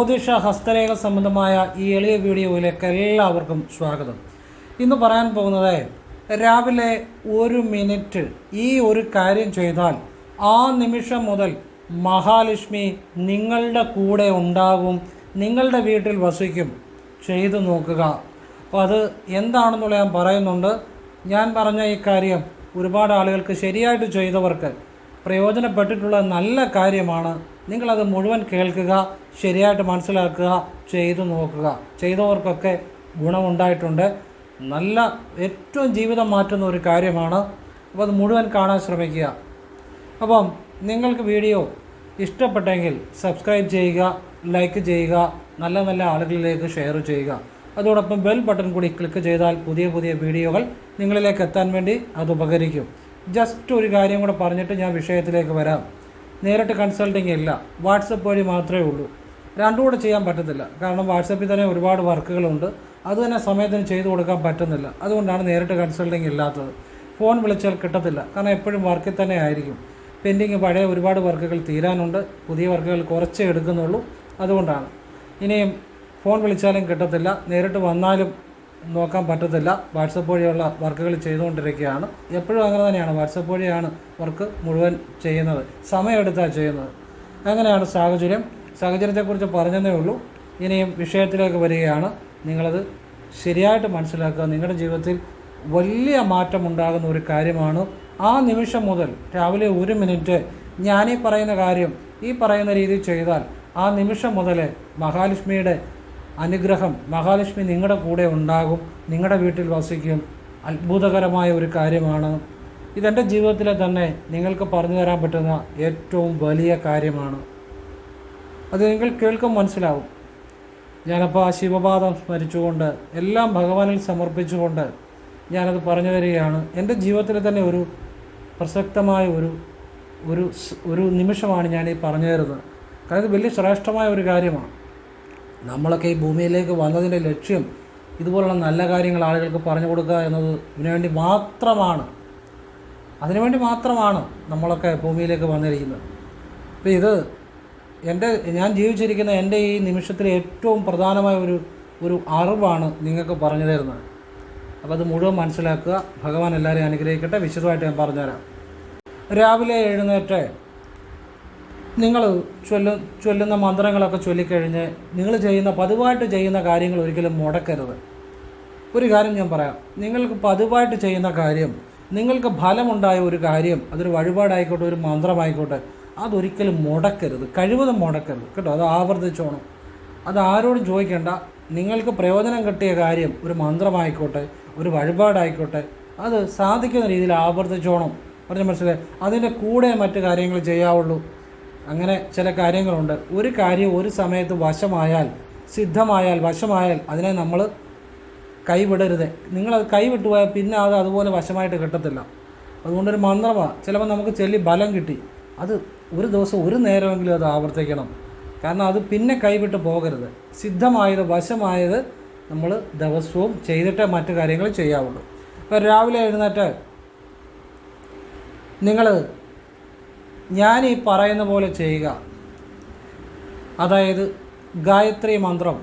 ജ്യോതിഷ ഹസ്തരേഖ സംബന്ധമായ ഈ എളിയ വീഡിയോയിലേക്ക് എല്ലാവർക്കും സ്വാഗതം. ഇന്ന് പറയാൻ പോകുന്നത് രാവിലെ ഒരു മിനിറ്റ് ഈ ഒരു കാര്യം ചെയ്താൽ ആ നിമിഷം മുതൽ മഹാലക്ഷ്മി നിങ്ങളുടെ കൂടെ ഉണ്ടാകും നിങ്ങളുടെ വീട്ടിൽ വസിക്കും. ചെയ്തു നോക്കുക. അപ്പോൾ അത് എന്താണെന്നുള്ള ഞാൻ പറയുന്നുണ്ട്. ഞാൻ പറഞ്ഞ ഈ കാര്യം ഒരുപാട് ആളുകൾക്ക് ശരിയായിട്ട് ചെയ്തവർക്ക് പ്രയോജനപ്പെട്ടിട്ടുള്ള നല്ല കാര്യമാണ്. നിങ്ങളത് മുഴുവൻ കേൾക്കുക ശരിയായിട്ട് മനസ്സിലാക്കുക ചെയ്തു നോക്കുക. ചെയ്തവർക്കൊക്കെ ഗുണമുണ്ടായിട്ടുണ്ട്. നല്ല ഏറ്റവും ജീവിതം മാറ്റുന്ന ഒരു കാര്യമാണ്. അപ്പോൾ അത് മുഴുവൻ കാണാൻ ശ്രമിക്കുക. അപ്പം നിങ്ങൾക്ക് വീഡിയോ ഇഷ്ടപ്പെട്ടെങ്കിൽ സബ്സ്ക്രൈബ് ചെയ്യുക ലൈക്ക് ചെയ്യുക നല്ല നല്ല ആളുകളിലേക്ക് ഷെയർ ചെയ്യുക. അതോടൊപ്പം ബെൽ ബട്ടൺ കൂടി ക്ലിക്ക് ചെയ്താൽ പുതിയ പുതിയ വീഡിയോകൾ നിങ്ങളിലേക്ക് എത്താൻ വേണ്ടി അത് ഉപകരിക്കും. ജസ്റ്റ് ഒരു കാര്യം കൂടെ പറഞ്ഞിട്ട് ഞാൻ വിഷയത്തിലേക്ക് വരാം. നേരിട്ട് കൺസൾട്ടിങ് ഇല്ല. വാട്സപ്പ് വഴി മാത്രമേ ഉള്ളൂ. രണ്ടും കൂടെ ചെയ്യാൻ പറ്റത്തില്ല. കാരണം വാട്സപ്പിൽ തന്നെ ഒരുപാട് വർക്കുകളുണ്ട്. അത് തന്നെ സമയത്തിന് ചെയ്തു കൊടുക്കാൻ പറ്റുന്നില്ല. അതുകൊണ്ടാണ് നേരിട്ട് കൺസൾട്ടിങ് ഇല്ലാത്തത്. ഫോൺ വിളിച്ചാൽ കിട്ടത്തില്ല. കാരണം എപ്പോഴും വർക്കിൽ തന്നെ ആയിരിക്കും. പെൻഡിങ് പഴയ ഒരുപാട് വർക്കുകൾ തീരാനുണ്ട്. പുതിയ വർക്കുകൾ കുറച്ചേ എടുക്കുന്നുള്ളൂ. അതുകൊണ്ടാണ്. ഇനിയും ഫോൺ വിളിച്ചാലും കിട്ടത്തില്ല. നേരിട്ട് വന്നാലും നോക്കാൻ പറ്റത്തില്ല. വാട്സപ്പ് വഴിയുള്ള വർക്കുകൾ ചെയ്തുകൊണ്ടിരിക്കുകയാണ്. എപ്പോഴും അങ്ങനെ തന്നെയാണ്. വാട്സപ്പ് വഴിയാണ് വർക്ക് മുഴുവൻ ചെയ്യുന്നത്. സമയമെടുത്താണ് ചെയ്യുന്നത്. അങ്ങനെയാണ് സാഹചര്യം. സാഹചര്യത്തെക്കുറിച്ച് പറഞ്ഞതേ ഉള്ളൂ. ഇനിയും വിഷയത്തിലേക്ക് വരികയാണ്. നിങ്ങളത് ശരിയായിട്ട് മനസ്സിലാക്കുക. നിങ്ങളുടെ ജീവിതത്തിൽ വലിയ മാറ്റം ഉണ്ടാകുന്ന ഒരു കാര്യമാണ്. ആ നിമിഷം മുതൽ രാവിലെ ഒരു മിനിറ്റ് ഞാനീ പറയുന്ന കാര്യം ഈ പറയുന്ന രീതിയിൽ ചെയ്താൽ ആ നിമിഷം മുതൽ മഹാലക്ഷ്മിയുടെ അനുഗ്രഹം മഹാലക്ഷ്മി നിങ്ങളുടെ കൂടെ ഉണ്ടാകും നിങ്ങളുടെ വീട്ടിൽ വസിക്കും. അത്ഭുതകരമായ ഒരു കാര്യമാണ്. ഇതെന്റെ ജീവിതത്തിലെ തന്നെ നിങ്ങൾക്ക് പറഞ്ഞു തരാൻ പറ്റുന്ന ഏറ്റവും വലിയ കാര്യമാണ്. അത് നിങ്ങൾ കേൾക്കും മനസ്സിലാവും. ഞാനപ്പോൾ ആ ശിവപാദം സ്മരിച്ചുകൊണ്ട് എല്ലാം ഭഗവാനിൽ സമർപ്പിച്ചുകൊണ്ട് ഞാനത് പറഞ്ഞു തരികയാണ്. എന്റെ ജീവിതത്തിൽ തന്നെ ഒരു പ്രസക്തമായ ഒരു ഒരു ഒരു നിമിഷമാണ് ഞാൻ ഈ പറഞ്ഞു തരുന്നത്. കാരണം ഇത് വലിയ ശ്രേഷ്ഠമായ ഒരു കാര്യമാണ്. നമ്മളൊക്കെ ഈ ഭൂമിയിലേക്ക് വന്നതിന്റെ ലക്ഷ്യം ഇതുപോലുള്ള നല്ല കാര്യങ്ങൾ ആളുകൾക്ക് പറഞ്ഞു കൊടുക്കുക എന്നത് ഇതിനുവേണ്ടി മാത്രമാണ്. അതിനുവേണ്ടി മാത്രമാണ് നമ്മളൊക്കെ ഭൂമിയിലേക്ക് വന്നിരിക്കുന്നത്. അപ്പോൾ ഇത് എന്റെ ഞാൻ ജീവിച്ചിരിക്കുന്ന എന്റെ ഈ നിമിഷത്തിലെ ഏറ്റവും പ്രധാനമായ ഒരു ഒരു അറിവാണ് നിങ്ങൾക്ക് പറഞ്ഞു തരുന്നത്. അപ്പോൾ അത് മുഴുവൻ മനസ്സിലാക്കുക. ഭഗവാൻ എല്ലാവരെയും അനുഗ്രഹിക്കട്ടെ. വിശദമായിട്ട് ഞാൻ പറഞ്ഞുതരാം. രാവിലെ എഴുന്നേറ്റ് നിങ്ങൾ ചൊല്ലു ചൊല്ലുന്ന മന്ത്രങ്ങളൊക്കെ ചൊല്ലിക്കഴിഞ്ഞ് നിങ്ങൾ ചെയ്യുന്ന പതിവായിട്ട് ചെയ്യുന്ന കാര്യങ്ങൾ ഒരിക്കലും മുടക്കരുത്. ഒരു കാര്യം ഞാൻ പറയാം. നിങ്ങൾക്ക് പതിവായിട്ട് ചെയ്യുന്ന കാര്യം നിങ്ങൾക്ക് ഫലമുണ്ടായ ഒരു കാര്യം അതൊരു വഴിപാടായിക്കോട്ടെ ഒരു മന്ത്രമായിക്കോട്ടെ അതൊരിക്കലും മുടക്കരുത്. കഴിവതും മുടക്കരുത്. കേട്ടോ അത് ആവർത്തിച്ചോണം. അത് ആരോടും ചോദിക്കേണ്ട. നിങ്ങൾക്ക് പ്രയോജനം കിട്ടിയ കാര്യം ഒരു മന്ത്രമായിക്കോട്ടെ ഒരു വഴിപാടായിക്കോട്ടെ അത് സാധിക്കുന്ന രീതിയിൽ ആവർത്തിച്ചോണം. പറഞ്ഞ മനസ്സിലായി? അതിന്റെ കൂടെ മറ്റു കാര്യങ്ങൾ ചെയ്യാവുള്ളൂ. അങ്ങനെ ചില കാര്യങ്ങളുണ്ട്. ഒരു കാര്യം ഒരു സമയത്ത് വശമായാൽ സിദ്ധമായാൽ വശമായാൽ അതിനെ നമ്മൾ കൈവിടരുത്. നിങ്ങളത് കൈവിട്ടു പോയാൽ പിന്നെ അത് അതുപോലെ വശമായിട്ട് കിട്ടത്തില്ല. അതുകൊണ്ടൊരു മന്ത്രമാണ് ചിലപ്പോൾ നമുക്ക് ചെല്ലി ബലം കിട്ടി. അത് ഒരു ദിവസം ഒരു നേരമെങ്കിലും അത് ആവർത്തിക്കണം. കാരണം അത് പിന്നെ കൈവിട്ട് പോകരുത്. സിദ്ധമായത് വശമായത് നമ്മൾ ദിവസവും ചെയ്തിട്ടേ മറ്റു കാര്യങ്ങൾ ചെയ്യാവുള്ളൂ. ഇപ്പോൾ രാവിലെ എഴുന്നേറ്റ് നിങ്ങൾ ഞാൻ ഈ പറയുന്ന പോലെ ചെയ്യുക. അതായത് ഗായത്രി മന്ത്രം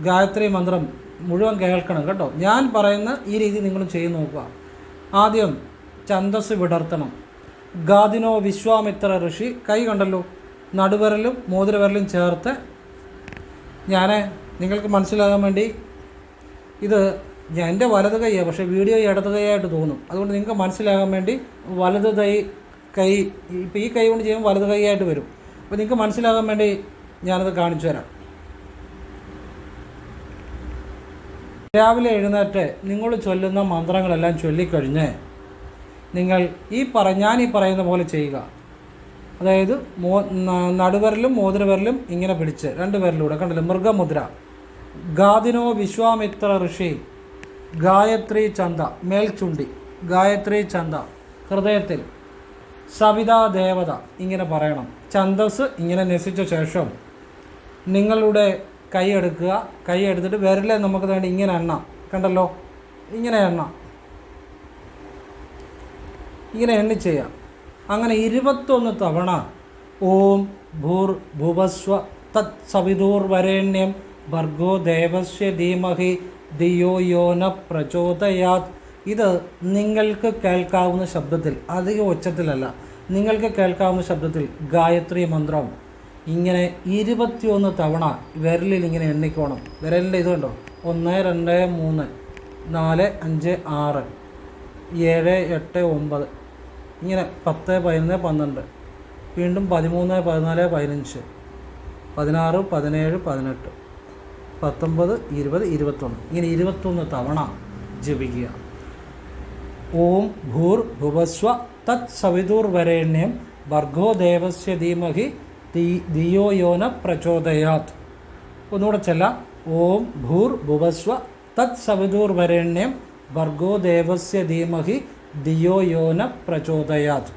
ഗായത്രി മന്ത്രം മുഴുവൻ കേൾക്കണം കേട്ടോ. ഞാൻ പറയുന്ന ഈ രീതി നിങ്ങൾ ചെയ്ത് നോക്കുക. ആദ്യം ഛന്തസ് വിടർത്തണം. ഗാദിനോ വിശ്വാമിത്ര ഋഷി കൈ കണ്ടല്ലോ നടുവിരലും മോതിരവിരലും ചേർത്ത് ഞാൻ നിങ്ങൾക്ക് മനസ്സിലാകാൻ വേണ്ടി ഇത് എന്റെ വലത് കൈയാണ് പക്ഷേ വീഡിയോ ഇടത് കൈയായിട്ട് തോന്നും. അതുകൊണ്ട് നിങ്ങൾക്ക് മനസ്സിലാകാൻ വേണ്ടി വലത് കൈ കൈ ഇപ്പോൾ ഈ കൈ കൊണ്ട് ചെയ്യുമ്പോൾ വലത് കൈയായിട്ട് വരും. അപ്പോൾ നിങ്ങൾക്ക് മനസ്സിലാകാൻ വേണ്ടി ഞാനത് കാണിച്ചു തരാം. രാവിലെ എഴുന്നേറ്റ് നിങ്ങൾ ചൊല്ലുന്ന മന്ത്രങ്ങളെല്ലാം ചൊല്ലിക്കഴിഞ്ഞ് നിങ്ങൾ ഈ പറ ഞാൻ ഈ പറയുന്ന പോലെ ചെയ്യുക. അതായത് മോ നടുവരലും മോതിരവരലും ഇങ്ങനെ പിടിച്ച് രണ്ട് പേരിലൂടെ കണ്ടില്ല? മൃഗമുദ്ര. ഗാദിനോ വിശ്വാമിത്ര ഋഷി. ഗായത്രി ചന്ത. മേൽചുണ്ടി. ഗായത്രി ചന്ത. ഹൃദയത്തിൽ. സവിതാ ദേവത ഇങ്ങനെ പറയണം. ഛന്തസ് ഇങ്ങനെ നശിച്ച ശേഷം നിങ്ങളുടെ കൈ എടുക്കുക. കൈ എടുത്തിട്ട് വിരലെ നമുക്ക് വേണ്ടി ഇങ്ങനെ എണ്ണാം. കണ്ടല്ലോ? ഇങ്ങനെ എണ്ണാം. ഇങ്ങനെ എണ്ണി ചെയ്യാം. അങ്ങനെ ഇരുപത്തൊന്ന് തവണ ഓം ഭൂർ ഭുവസ്വ തത് സവിദൂർ വരേണ്യം ഭർഗോ ദേവസ്യ ധീമഹി ധിയോ യോന പ്രചോദയാത്. ഇത് നിങ്ങൾക്ക് കേൾക്കാവുന്ന ശബ്ദത്തിൽ അധിക ഉച്ചത്തിലല്ല നിങ്ങൾക്ക് കേൾക്കാവുന്ന ശബ്ദത്തിൽ ഗായത്രി മന്ത്രം. ഇങ്ങനെ ഇരുപത്തിയൊന്ന് തവണ വിരലിൽ ഇങ്ങനെ എണ്ണിക്കോണം. വിരലിന്റെ ഇത് കണ്ടോ? ഒന്ന് രണ്ട് മൂന്ന് നാല് അഞ്ച് ആറ് ഏഴ് എട്ട് ഒമ്പത്. ഇങ്ങനെ പത്ത് പതിനൊന്ന് പന്ത്രണ്ട്. വീണ്ടും പതിമൂന്ന് പതിനാല് പതിനഞ്ച്. പതിനാറ് പതിനേഴ് പതിനെട്ട്. പത്തൊമ്പത് ഇരുപത് ഇരുപത്തൊന്ന്. ഇങ്ങനെ ഇരുപത്തൊന്ന് തവണ ജപിക്കുക. ഓം ഭൂർ ഭുവസ്വ തത് സവിതുർവരേണ്യം ഭർഗോ ദേവസ്യ ധീമഹി തീ ധിയോ യോന പ്രചോദയാത് ഒന്നുകൂടെ ചെല്ല. ഓം ഭൂർ ഭുവസ്വ തത് സവിതുർവരേണ്യം ഭർഗോ ദേവസ്യ ധീമഹി ധിയോ യോന പ്രചോദയാത്.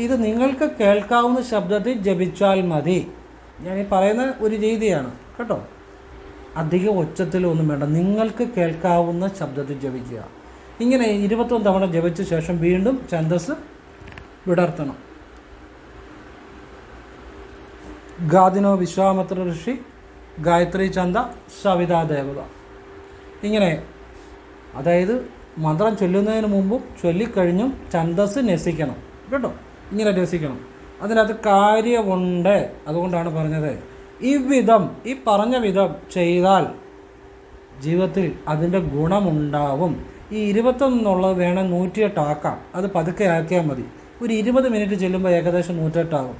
ഇത് നിങ്ങൾക്ക് കേൾക്കാവുന്ന ശബ്ദത്തിൽ ജപിച്ചാൽ മതി. ഞാൻ ഈ പറയുന്ന ഒരു രീതിയാണ്. കേട്ടോ? അധികം ഒച്ചത്തിലൊന്നും വേണ്ട. നിങ്ങൾക്ക് കേൾക്കാവുന്ന ശബ്ദത്തിൽ ജപിക്കുക. ഇങ്ങനെ ഇരുപത്തൊന്ന് തവണ ജപിച്ച ശേഷം വീണ്ടും ഛന്ദസ് വിടർത്തണം. ഗാദിനോ വിശ്വാമിത്ര ഋഷി ഗായത്രി ചന്ദ സവിതാ ദേവത. ഇങ്ങനെ അതായത് മന്ത്രം ചൊല്ലുന്നതിന് മുമ്പും ചൊല്ലിക്കഴിഞ്ഞും ഛന്ദസ് നസിക്കണം. കേട്ടോ? ഇങ്ങനെ രസിക്കണം അതിനകത്ത് കാര്യമുണ്ട് അതുകൊണ്ടാണ് പറഞ്ഞത്. ഈ വിധം ഈ പറഞ്ഞ വിധം ചെയ്താൽ ജീവിതത്തിൽ അതിന്റെ ഗുണമുണ്ടാവും. ഈ ഇരുപത്തൊന്നുള്ളത് വേണം നൂറ്റിയെട്ടാക്കാം അത് പതുക്കെ ആക്കിയാൽ മതി. ഒരു ഇരുപത് മിനിറ്റ് ചെല്ലുമ്പോൾ ഏകദേശം നൂറ്റെട്ടാകും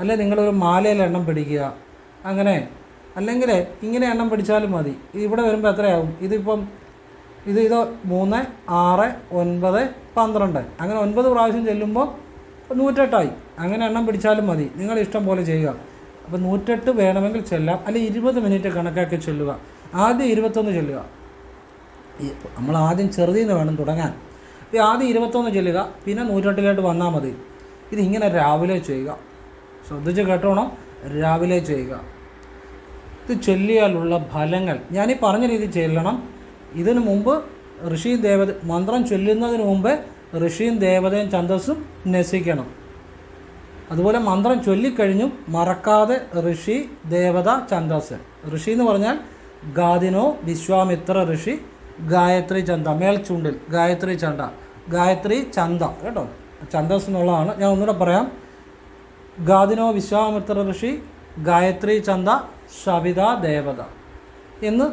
അല്ലെ നിങ്ങളൊരു മാലയിൽ എണ്ണം പിടിക്കുക. അങ്ങനെ. അല്ലെങ്കിൽ ഇങ്ങനെ എണ്ണം പിടിച്ചാലും മതി. ഇവിടെ വരുമ്പോൾ എത്രയാകും ഇതിപ്പം ഇത് ഇത് മൂന്ന് ആറ് ഒൻപത് പന്ത്രണ്ട്. അങ്ങനെ ഒൻപത് പ്രാവശ്യം ചെല്ലുമ്പോൾ നൂറ്റെട്ടായി. അങ്ങനെ എണ്ണം പിടിച്ചാലും മതി. നിങ്ങൾ ഇഷ്ടം പോലെ ചെയ്യുക. അപ്പോൾ നൂറ്റെട്ട് വേണമെങ്കിൽ ചെല്ലാം. അല്ലെങ്കിൽ ഇരുപത് മിനിറ്റ് കണക്കാക്കി ചെല്ലുക. ആദ്യം ഇരുപത്തൊന്ന് ചെല്ലുക. നമ്മൾ ആദ്യം ചെറുതിൽ നിന്ന് വേണം തുടങ്ങാൻ. ഇത് ആദ്യം ഇരുപത്തൊന്ന് ചൊല്ലുക പിന്നെ നൂറ്റെട്ടിലോട്ട് വന്നാൽ മതി. ഇതിങ്ങനെ രാവിലെ ചെയ്യുക. ശ്രദ്ധിച്ച് കേട്ടോണം. രാവിലെ ചെയ്യുക. ഇത് ചൊല്ലിയാലുള്ള ഫലങ്ങൾ. ഞാനീ പറഞ്ഞ രീതി ചെല്ലണം. ഇതിനു മുമ്പ് ഋഷിയും ദേവത മന്ത്രം ചൊല്ലുന്നതിന് മുമ്പേ ഋഷിയും ദേവതയും ഛന്ദസ്സും നസിക്കണം അതുപോലെ മന്ത്രം ചൊല്ലിക്കഴിഞ്ഞും മറക്കാതെ ഋഷി ദേവത ഛന്ദസ്. ഋഷി എന്ന് പറഞ്ഞാൽ ഗാദിനോ വിശ്വാമിത്ര ഋഷി ഗായത്രി ചന്ത മേൽച്ചുണ്ടിൽ ഗായത്രി ചന്ത ഗായത്രി ചന്ത കേട്ടോ? ഛന്ദസ് എന്നുള്ളതാണ്. ഞാൻ ഒന്നുകൂടെ പറയാം. ഗാദിനോ വിശ്വാമിത്ര ഋഷി ഗായത്രി ചന്ത സവിത ദേവത എന്ന്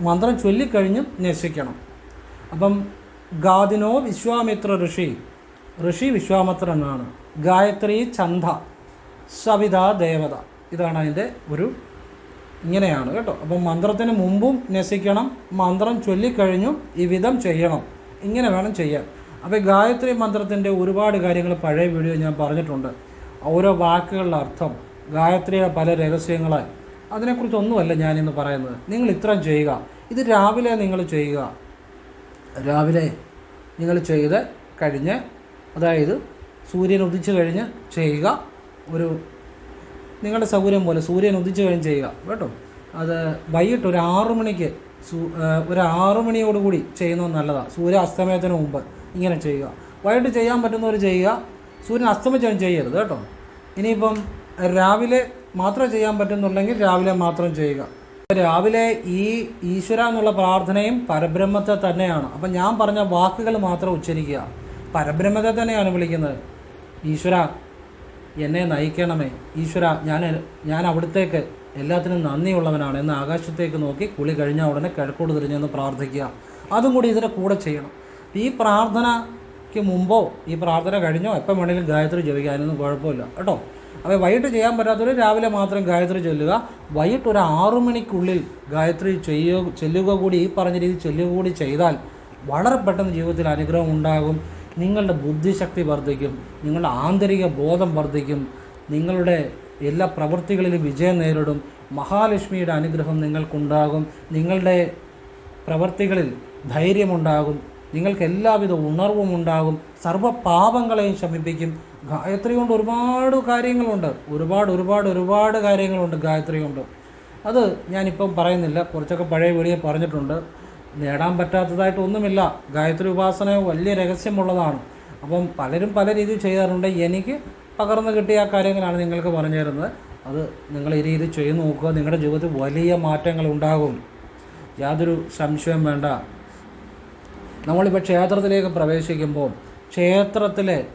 മന്ത്രം ചൊല്ലിക്കഴിഞ്ഞും നശിക്കണം അപ്പം ഗാദിനോ വിശ്വാമിത്ര ഋഷി ഋഷി വിശ്വാമിത്രനാണ് ഗായത്രി ചന്ത സവിത ദേവത. ഇതാണ് അതിന്റെ ഒരു ഇങ്ങനെയാണ് കേട്ടോ. അപ്പം മന്ത്രത്തിന് മുമ്പും നസിക്കണം മന്ത്രം ചൊല്ലിക്കഴിഞ്ഞും ഈ വിധം ചെയ്യണം. ഇങ്ങനെ വേണം ചെയ്യാൻ. അപ്പോൾ ഗായത്രി മന്ത്രത്തിന്റെ ഒരുപാട് കാര്യങ്ങൾ പഴയ വീഡിയോ ഞാൻ പറഞ്ഞിട്ടുണ്ട്. ഓരോ വാക്കുകളുടെ അർത്ഥം ഗായത്രിയുടെ പല രഹസ്യങ്ങളെ അതിനെക്കുറിച്ചൊന്നുമല്ല ഞാനിന്ന് പറയുന്നത്. നിങ്ങൾ ഇത്രയും ചെയ്യുക. ഇത് രാവിലെ നിങ്ങൾ ചെയ്യുക. രാവിലെ നിങ്ങൾ ചെയ്ത് കഴിഞ്ഞ് അതായത് സൂര്യൻ ഉദിച്ചു കഴിഞ്ഞ് ചെയ്യുക. ഒരു നിങ്ങളുടെ സൗകര്യം പോലെ സൂര്യൻ ഉദിച്ചു കഴിഞ്ഞ് ചെയ്യുക. കേട്ടോ? അത് വൈകിട്ട് ഒരു ആറു മണിക്ക് ഒരു ആറു മണിയോടുകൂടി ചെയ്യുന്നത് നല്ലതാണ് സൂര്യ അസ്തമയത്തിന് മുമ്പ് ഇങ്ങനെ ചെയ്യുക. വൈകിട്ട് ചെയ്യാൻ പറ്റുന്നവർ ചെയ്യുക. സൂര്യൻ അസ്തമിച്ചാലും ചെയ്യരുത് കേട്ടോ. ഇനിയിപ്പം രാവിലെ മാത്രം ചെയ്യാൻ പറ്റുന്നുണ്ടെങ്കിൽ രാവിലെ മാത്രം ചെയ്യുക. രാവിലെ ഈ ഈശ്വര എന്നുള്ള പ്രാർത്ഥനയും പരബ്രഹ്മത്തെ തന്നെയാണ്. അപ്പം ഞാൻ പറഞ്ഞ വാക്കുകൾ മാത്രം ഉച്ചരിക്കുക. പരബ്രഹ്മത്തെ തന്നെയാണ് വിളിക്കുന്നത്. ഈശ്വര എന്നെ നയിക്കണമേ. ഈശ്വര ഞാൻ ഞാൻ അവിടത്തേക്ക് എല്ലാത്തിനും നന്ദിയുള്ളവനാണ് എന്ന് ആകാശത്തേക്ക് നോക്കി കുളി കഴിഞ്ഞ ഉടനെ കിഴക്കോട് തിരിഞ്ഞെന്ന് പ്രാർത്ഥിക്കുക. അതും കൂടി ഇതിന്റെ കൂടെ ചെയ്യണം. ഈ പ്രാർത്ഥനയ്ക്ക് മുമ്പോ ഈ പ്രാർത്ഥന കഴിഞ്ഞോ എപ്പം വേണമെങ്കിലും ഗായത്രി ജപിക്കുക. അതിനൊന്നും കുഴപ്പമില്ല. കേട്ടോ? അപ്പോൾ വൈകിട്ട് ചെയ്യാൻ പറ്റാത്തവർ രാവിലെ മാത്രം ഗായത്രി ചൊല്ലുക. വൈകിട്ട് ഒരു ആറു മണിക്കുള്ളിൽ ഗായത്രി ചെയ്യുക ചെല്ലുക കൂടി ഈ പറഞ്ഞ രീതിയിൽ ചെല്ലുക കൂടി ചെയ്താൽ വളരെ പെട്ടെന്ന് ജീവിതത്തിൽ അനുഗ്രഹം ഉണ്ടാകും. നിങ്ങളുടെ ബുദ്ധിശക്തി വർദ്ധിക്കും നിങ്ങളുടെ ആന്തരിക ബോധം വർദ്ധിക്കും നിങ്ങളുടെ എല്ലാ പ്രവൃത്തികളിലും വിജയം നേരിടും. മഹാലക്ഷ്മിയുടെ അനുഗ്രഹം നിങ്ങൾക്കുണ്ടാകും. നിങ്ങളുടെ പ്രവൃത്തികളിൽ ധൈര്യമുണ്ടാകും. നിങ്ങൾക്ക് എല്ലാവിധ ഉണർവും ഉണ്ടാകും. സർവ പാപങ്ങളെയും ശമിപ്പിക്കും. ഗായത്രി കൊണ്ട് ഒരുപാട് കാര്യങ്ങളുണ്ട്. ഒരുപാട് ഒരുപാട് ഒരുപാട് കാര്യങ്ങളുണ്ട് ഗായത്രി കൊണ്ട് അത് ഞാനിപ്പം പറയുന്നില്ല. കുറച്ചൊക്കെ പഴയ വീഡിയോ പറഞ്ഞിട്ടുണ്ട്. നേടാൻ പറ്റാത്തതായിട്ട് ഒന്നുമില്ല. ഗായത്രി ഉപാസന വലിയ രഹസ്യമുള്ളതാണ്. അപ്പം പലരും പല രീതിയിൽ ചെയ്യാറുണ്ട്. എനിക്ക് പകർന്നു കിട്ടിയ കാര്യങ്ങളാണ് നിങ്ങൾക്ക് പറഞ്ഞു തരുന്നത്. അത് നിങ്ങൾ ഈ രീതി ചെയ്തു നോക്കുക. നിങ്ങളുടെ ജീവിതത്തിൽ വലിയ മാറ്റങ്ങൾ ഉണ്ടാകും. യാതൊരു സംശയവും വേണ്ട. നമ്മളിപ്പോൾ ക്ഷേത്രത്തിലേക്ക് പ്രവേശിക്കുമ്പോൾ ക്ഷേത്രത്തിലെ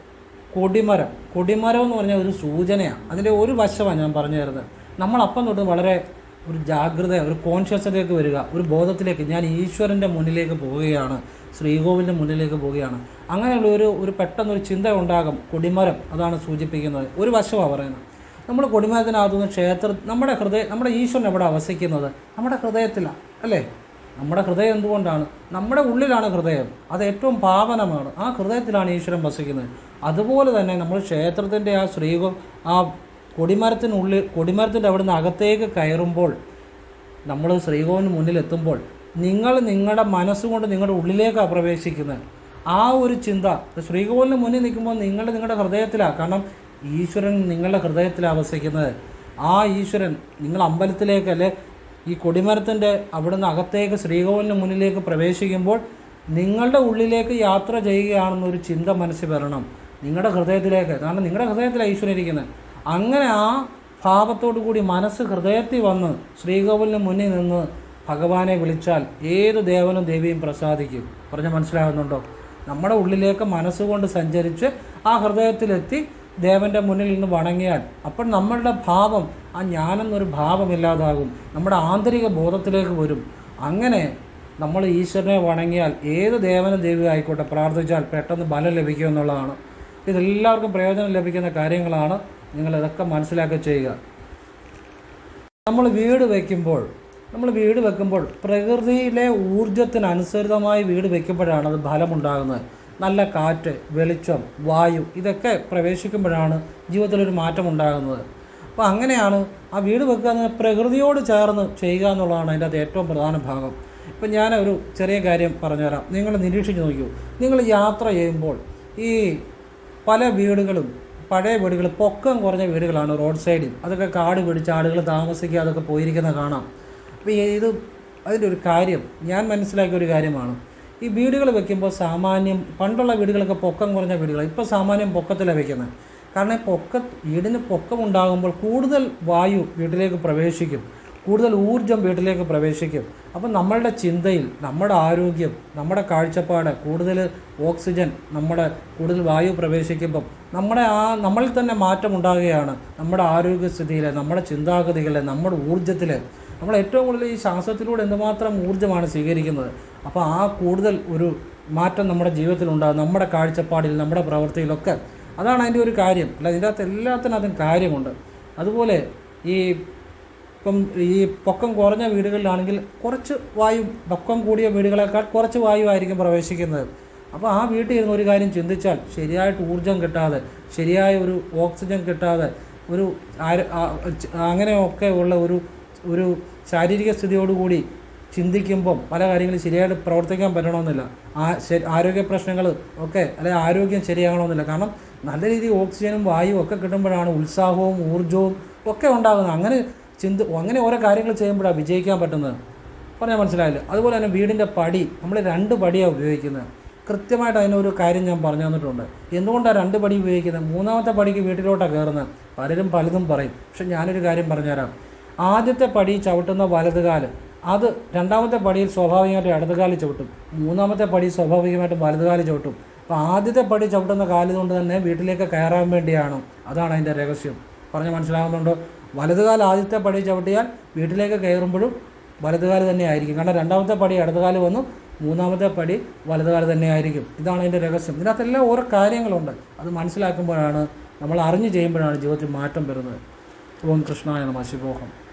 കൊടിമരം കൊടിമരം എന്ന് പറഞ്ഞാൽ ഒരു സൂചനയാണ്. അതിന്റെ ഒരു വശമാണ് ഞാൻ പറഞ്ഞു തരുന്നത്. നമ്മളപ്പം തൊട്ട് വളരെ ഒരു ജാഗ്രത ഒരു കോൺഷ്യസിലേക്ക് വരിക ഒരു ബോധത്തിലേക്ക്. ഞാൻ ഈശ്വരന്റെ മുന്നിലേക്ക് പോവുകയാണ് ശ്രീകോവിലിന്റെ മുന്നിലേക്ക് പോവുകയാണ്. അങ്ങനെയുള്ള ഒരു ഒരു പെട്ടെന്നൊരു ചിന്ത ഉണ്ടാകും. കൊടിമരം അതാണ് സൂചിപ്പിക്കുന്നത്. ഒരു വശമാണ് പറയുന്നത്. നമ്മൾ കൊടിമരത്തിനകത്തുനിന്ന് ക്ഷേത്ര നമ്മുടെ ഹൃദയം നമ്മുടെ ഈശ്വരൻ എവിടെ വസിക്കുന്നത്? നമ്മുടെ ഹൃദയത്തിലാണ് അല്ലേ? നമ്മുടെ ഹൃദയം എന്തുകൊണ്ടാണ്? നമ്മുടെ ഉള്ളിലാണ് ഹൃദയം. അത് ഏറ്റവും പാവനമാണ്. ആ ഹൃദയത്തിലാണ് ഈശ്വരൻ വസിക്കുന്നത്. അതുപോലെ തന്നെ നമ്മൾ ക്ഷേത്രത്തിന്റെ ആ ശ്രീകോ ആ കൊടിമരത്തിനുള്ളിൽ കൊടിമരത്തിന്റെ അവിടുന്ന് അകത്തേക്ക് കയറുമ്പോൾ നമ്മൾ ശ്രീകോവിന് മുന്നിലെത്തുമ്പോൾ നിങ്ങൾ നിങ്ങളുടെ മനസ്സുകൊണ്ട് നിങ്ങളുടെ ഉള്ളിലേക്കാണ് പ്രവേശിക്കുന്നത്. ആ ഒരു ചിന്ത ശ്രീകോവിലിന് മുന്നിൽ നിൽക്കുമ്പോൾ നിങ്ങൾ നിങ്ങളുടെ ഹൃദയത്തിലാണ്. കാരണം ഈശ്വരൻ നിങ്ങളുടെ ഹൃദയത്തിലാണ് വസിക്കുന്നത് ആ ഈശ്വരൻ നിങ്ങൾ അമ്പലത്തിലേക്ക് അല്ലെ ഈ കൊടിമരത്തിന്റെ അവിടുന്ന് അകത്തേക്ക് ശ്രീകോവിലിന് മുന്നിലേക്ക് പ്രവേശിക്കുമ്പോൾ നിങ്ങളുടെ ഉള്ളിലേക്ക് യാത്ര ചെയ്യുകയാണെന്നൊരു ചിന്ത മനസ്സിൽ വരണം. നിങ്ങളുടെ ഹൃദയത്തിലേക്ക് കാരണം നിങ്ങളുടെ ഹൃദയത്തിലാണ് ഈശ്വരൻ ഇരിക്കുന്നത്. അങ്ങനെ ആ ഭാവത്തോടു കൂടി മനസ്സ് ഹൃദയത്തിൽ വന്ന് ശ്രീകോവിലിന് മുന്നിൽ നിന്ന് ഭഗവാനെ വിളിച്ചാൽ ഏത് ദേവനും ദേവിയും പ്രസാദിക്കും. പറഞ്ഞ മനസ്സിലാകുന്നുണ്ടോ നമ്മുടെ ഉള്ളിലേക്ക് മനസ്സുകൊണ്ട് സഞ്ചരിച്ച് ആ ഹൃദയത്തിലെത്തി ദേവന്റെ മുന്നിൽ നിന്ന് വണങ്ങിയാൽ അപ്പോൾ നമ്മളുടെ ഭാവം ആ ഞാനെന്നൊരു ഭാവമില്ലാതാകും. നമ്മുടെ ആന്തരിക ബോധത്തിലേക്ക് വരും. അങ്ങനെ നമ്മൾ ഈശ്വരനെ വണങ്ങിയാൽ ഏത് ദേവനും ദേവിയും ആയിക്കോട്ടെ പ്രാർത്ഥിച്ചാൽ പെട്ടെന്ന് ബലം ലഭിക്കുമെന്നുള്ളതാണ് ഇതെല്ലാവർക്കും പ്രയോജനം ലഭിക്കുന്ന കാര്യങ്ങളാണ്. നിങ്ങൾ ഇതൊക്കെ മനസ്സിലാക്കി ചെയ്യുക. നമ്മൾ വീട് വയ്ക്കുമ്പോൾ നമ്മൾ വീട് വെക്കുമ്പോൾ പ്രകൃതിയിലെ ഊർജത്തിനനുസൃതമായി വീട് വെക്കുമ്പോഴാണ് അത് ഫലമുണ്ടാകുന്നത്. നല്ല കാറ്റ് വെളിച്ചം വായു ഇതൊക്കെ പ്രവേശിക്കുമ്പോഴാണ് ജീവിതത്തിലൊരു മാറ്റം ഉണ്ടാകുന്നത് അപ്പോൾ അങ്ങനെയാണ് ആ വീട് വെക്കുക എന്ന് പ്രകൃതിയോട് ചേർന്ന് ചെയ്യുക എന്നുള്ളതാണ് അതിന്റെ അത് ഏറ്റവും പ്രധാന ഭാഗം. ഇപ്പം ഞാൻ ഒരു ചെറിയ കാര്യം പറഞ്ഞുതരാം. നിങ്ങൾ നിരീക്ഷിച്ച് നോക്കൂ. നിങ്ങൾ യാത്ര ചെയ്യുമ്പോൾ ഈ പല വീടുകളും പഴയ വീടുകൾ പൊക്കം കുറഞ്ഞ വീടുകളാണ് റോഡ് സൈഡിൽ അതൊക്കെ കാട് പിടിച്ച് ആളുകൾ താമസിക്കുക അതൊക്കെ പോയിരിക്കുന്ന കാണാം. അപ്പോൾ ഇത് അതിന്റെ ഒരു കാര്യം ഞാൻ മനസ്സിലാക്കിയ ഒരു കാര്യമാണ്. ഈ വീടുകൾ വെക്കുമ്പോൾ സാമാന്യം പണ്ടുള്ള വീടുകളൊക്കെ പൊക്കം കുറഞ്ഞ വീടുകൾ ഇപ്പോൾ സാമാന്യം പൊക്കത്തിലാണ് വെക്കുന്നത് കാരണം പൊക്ക വീടിന് പൊക്കമുണ്ടാകുമ്പോൾ കൂടുതൽ വായു വീട്ടിലേക്ക് പ്രവേശിക്കും. കൂടുതൽ ഊർജം വീട്ടിലേക്ക് പ്രവേശിക്കും. അപ്പം നമ്മളുടെ ചിന്തയിൽ നമ്മുടെ ആരോഗ്യം നമ്മുടെ കാഴ്ചപ്പാട് കൂടുതൽ ഓക്സിജൻ നമ്മുടെ കൂടുതൽ വായു പ്രവേശിക്കുമ്പം നമ്മുടെ ആ നമ്മളിൽ തന്നെ മാറ്റം ഉണ്ടാകുകയാണ് നമ്മുടെ ആരോഗ്യസ്ഥിതിയിൽ നമ്മുടെ ചിന്താഗതികളിൽ നമ്മുടെ ഊർജത്തിൽ നമ്മൾ ഏറ്റവും കൂടുതൽ ഈ ശ്വാസത്തിലൂടെ എന്തുമാത്രം ഊർജമാണ് സ്വീകരിക്കുന്നത്. അപ്പോൾ ആ കൂടുതൽ ഒരു മാറ്റം നമ്മുടെ ജീവിതത്തിൽ ജീവിതത്തിലുണ്ടാകും നമ്മുടെ കാഴ്ചപ്പാടിൽ നമ്മുടെ പ്രവൃത്തിയിലൊക്കെ. അതാണ് അതിന്റെ ഒരു കാര്യം. അല്ല ഇതിന്റെ അകത്ത് എല്ലാത്തിനും അതിന് കാര്യമുണ്ട്. അതുപോലെ ഈ ഇപ്പം ഈ പൊക്കം കുറഞ്ഞ വീടുകളിലാണെങ്കിൽ കുറച്ച് വായു പൊക്കം കൂടിയ വീടുകളെക്കാൾ കുറച്ച് വായു ആയിരിക്കും പ്രവേശിക്കുന്നത്. അപ്പോൾ ആ വീട്ടിൽ ഇരുന്ന് ഒരു കാര്യം ചിന്തിച്ചാൽ ശരിയായിട്ട് ഊർജം കിട്ടാതെ ശരിയായ ഒരു ഓക്സിജൻ കിട്ടാതെ ഒരു അങ്ങനെയൊക്കെ ഉള്ള ഒരു ഒരു ശാരീരിക സ്ഥിതിയോടുകൂടി ചിന്തിക്കുമ്പം പല കാര്യങ്ങളും ശരിയായിട്ട് പ്രവർത്തിക്കാൻ പറ്റണമെന്നില്ല. ആ ആരോഗ്യ പ്രശ്നങ്ങൾ ഒക്കെ അല്ലെങ്കിൽ ആരോഗ്യം ശരിയാകണമെന്നില്ല. കാരണം നല്ല രീതിയിൽ ഓക്സിജനും വായുവും ഒക്കെ കിട്ടുമ്പോഴാണ് ഉത്സാഹവും ഊർജവും ഒക്കെ ഉണ്ടാകുന്നത്. അങ്ങനെ ചിന്ത അങ്ങനെ ഓരോ കാര്യങ്ങൾ ചെയ്യുമ്പോഴാണ് വിജയിക്കാൻ പറ്റുന്നത്. പറഞ്ഞാൽ മനസ്സിലായില്ല? അതുപോലെ തന്നെ വീടിന്റെ പടി നമ്മൾ രണ്ട് പടിയാണ് ഉപയോഗിക്കുന്നത്. കൃത്യമായിട്ട് അതിനൊരു കാര്യം ഞാൻ പറഞ്ഞു തന്നിട്ടുണ്ട്. എന്തുകൊണ്ടാണ് രണ്ട് പടി ഉപയോഗിക്കുന്നത്? മൂന്നാമത്തെ പടിക്ക് വീട്ടിലോട്ടാണ് കയറുന്നത്. പലരും പലതും പറയും. പക്ഷെ ഞാനൊരു കാര്യം പറഞ്ഞുതരാം. ആദ്യത്തെ പടി ചവിട്ടുന്ന വലതുകാൽ അത് രണ്ടാമത്തെ പടിയിൽ സ്വാഭാവികമായിട്ട് ഇടതുകാൽ ചവിട്ടും. മൂന്നാമത്തെ പടി സ്വാഭാവികമായിട്ടും വലതുകാൽ ചവിട്ടും. അപ്പോൾ ആദ്യത്തെ പടി ചവിട്ടുന്ന കാൽ കൊണ്ട് തന്നെ വീട്ടിലേക്ക് കയറാൻ വേണ്ടിയാണ്. അതാണ് അതിന്റെ രഹസ്യം. പറഞ്ഞ് മനസ്സിലാകുന്നുണ്ടോ? വലതുകാൽ ആദ്യത്തെ പടി ചവിട്ടിയാൽ വീട്ടിലേക്ക് കയറുമ്പോഴും വലതുകാൽ തന്നെ ആയിരിക്കും. കാരണം രണ്ടാമത്തെ പടി ഇടതുകാൽ വന്നു മൂന്നാമത്തെ പടി വലതുകാൽ തന്നെ ആയിരിക്കും. ഇതാണ് അതിന്റെ രഹസ്യം. ഇതിനകത്തെല്ലാം ഓരോ കാര്യങ്ങളുണ്ട്. അത് മനസ്സിലാക്കുമ്പോഴാണ് നമ്മൾ അറിഞ്ഞു ചെയ്യുമ്പോഴാണ് ജീവിതത്തിൽ മാറ്റം വരുന്നത്. ഓം കൃഷ്ണായ നമ ശിവോഹം.